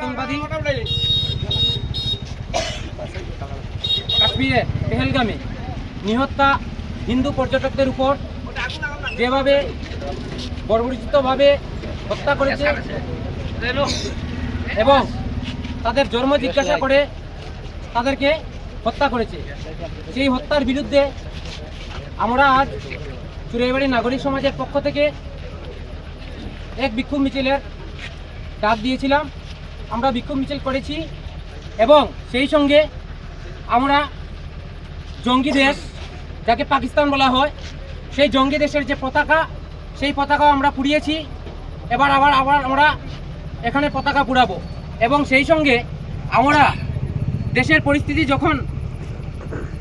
আতঙ্কবাদী কাশ্মীরে, পেহেলগামে। নিহত্যা হিন্দু পর্যটকদের উপর যেভাবে বর্বরিতভাবে হত্যা করেছে এবং তাদের জন্ম জিজ্ঞাসা করে তাদেরকে হত্যা করেছে। সেই হত্যার বিরুদ্ধে আমরা আজ চুরাইবাড়ি নাগরিক সমাজের পক্ষ থেকে এক বিক্ষোভ মিছিলের ডাক দিয়েছিলাম। আমরা বিক্ষোভ মিছিল করেছি এবং সেই সঙ্গে আমরা জঙ্গি দেশ, যাকে পাকিস্তান বলা হয়, সেই জঙ্গি দেশের যে পতাকা, সেই পতাকাও আমরা পুড়িয়েছি। এবার আবার আবার আমরা এখানে পতাকা পুড়াবো। এবং সেই সঙ্গে আমরা দেশের পরিস্থিতি যখন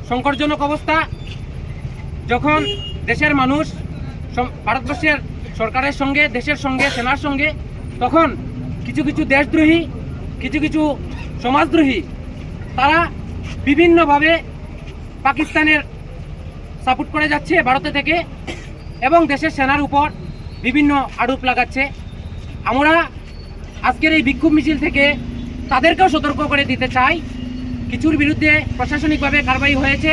সংকটজনক অবস্থা, যখন দেশের মানুষ ভারতবর্ষের সরকারের সঙ্গে, দেশের সঙ্গে, সেনার সঙ্গে, তখন কিছু কিছু দেশদ্রোহী কিছু কিছু সমাজদ্রোহী, তারা বিভিন্নভাবে পাকিস্তানের সাপোর্ট করে যাচ্ছে ভারতে থেকে এবং দেশের সেনার উপর বিভিন্ন আরোপ লাগাচ্ছে। আমরা আজকের এই বিক্ষোভ মিছিল থেকে তাদেরকেও সতর্ক করে দিতে চাই। কিছুর বিরুদ্ধে প্রশাসনিকভাবে কারবাই হয়েছে।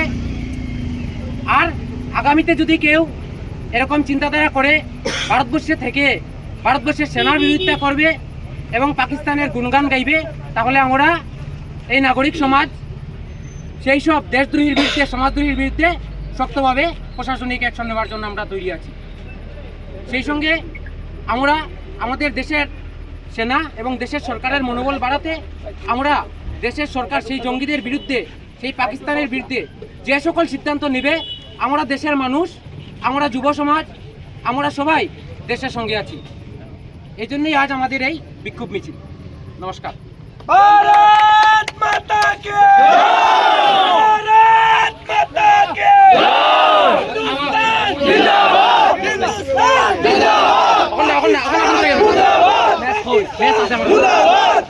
আর আগামীতে যদি কেউ এরকম চিন্তাধারা করে ভারতবর্ষে থেকে, ভারতবর্ষের সেনার বিরুদ্ধে করবে এবং পাকিস্তানের গুণগান গাইবে, তাহলে আমরা এই নাগরিক সমাজ, সেই সব দেশদ্রোহীর বিরুদ্ধে, সমাজদ্রোহীর বিরুদ্ধে শক্তভাবে প্রশাসনিক অ্যাকশন নেওয়ার জন্য আমরা তৈরি আছি। সেই সঙ্গে আমরা আমাদের দেশের সেনা এবং দেশের সরকারের মনোবল বাড়াতে আমরা দেশের সরকার সেই জঙ্গিদের বিরুদ্ধে, সেই পাকিস্তানের বিরুদ্ধে যে সকল সিদ্ধান্ত নেবে, আমরা দেশের মানুষ, আমরা যুব সমাজ, আমরা সবাই দেশের সঙ্গে আছি। এই জন্যই আজ আমাদের এই বিক্ষোভ মিছিল। নমস্কার।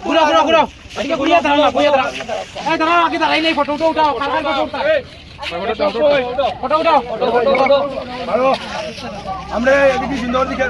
ঘুরো ঘুরো নাই ফটো উঠাও আমরা এদিকে সুন্দর দিকে